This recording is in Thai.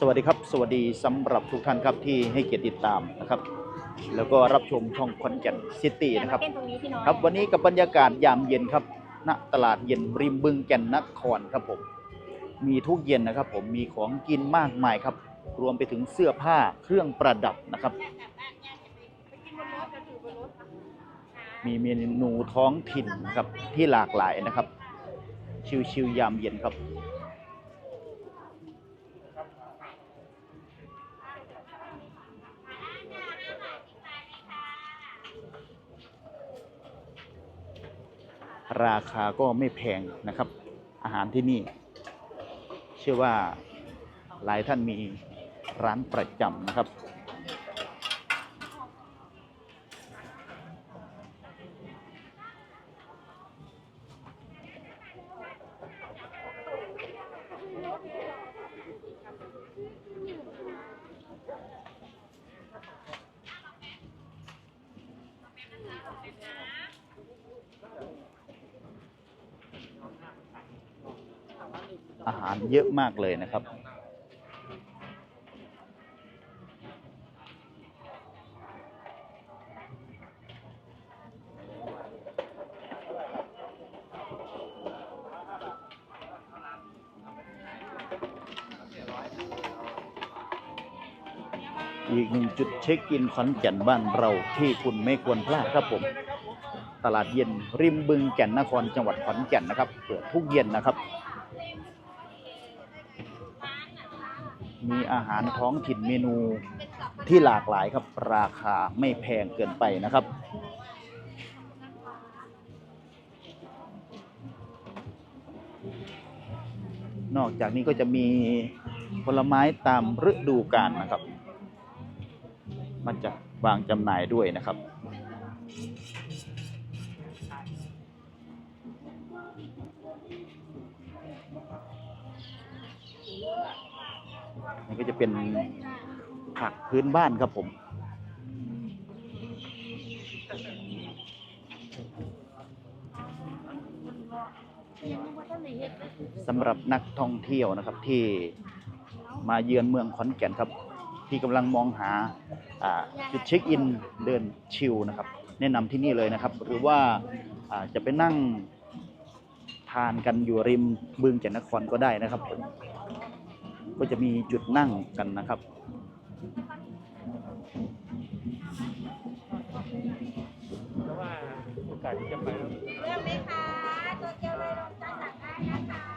สวัสดีครับ สวัสดีสำหรับทุกท่านครับที่ให้เกียรติติดตามนะครับ แล้วก็รับชมช่องคอนแก่นซิตี้นะครับเต้นตรงนี้พี่น้อยครับ วันนี้กับบรรยากาศยามเย็นครับณตลาดเย็นริมบึงแก่นนครครับผม มีทุกเย็นนะครับ ผมมีของกินมากมายครับ รวมไปถึงเสื้อผ้าเครื่องประดับนะครับ มีเมนูท้องถิ่นนะครับที่หลากหลายนะครับ ชิวๆยามเย็นครับ ราคาก็ไม่แพงนะครับ อาหารที่นี่ เชื่อว่าหลายท่านมีร้านประจำนะครับ อาหารเยอะมากเลยนะครับ อีกหนึ่งจุดเช็คอินขอนแก่นบ้านเราที่คุณไม่ควรพลาดครับผมตลาดเย็นริมบึงแก่นนครจังหวัดขอนแก่นนะครับ เปิดทุกเย็นนะครับ มีอาหารท้องถิ่นเมนูที่หลากหลายครับ ราคาไม่แพงเกินไปนะครับ นอกจากนี้ก็จะมีผลไม้ตามฤดูกาลนะครับ มันจะวางจำหน่ายด้วยนะครับ นี่ก็จะเป็นผักพื้นบ้านครับผม สำหรับนักท่องเที่ยวนะครับที่มาเยือนเมืองขอนแก่นครับ ที่กำลังมองหาจุดเช็คอินเดินชิลนะครับ แนะนำที่นี่เลยนะครับ หรือว่าจะไปนั่งทานกันอยู่ริมบึงแก่นนครก็ได้นะครับ ก็จะมีจุดนั่งกันนะครับ เพราะว่าโอกาสที่จะไปแล้วเลือกไหมคะ ตัวเกียวเลยลงจะสั่งได้นะคะ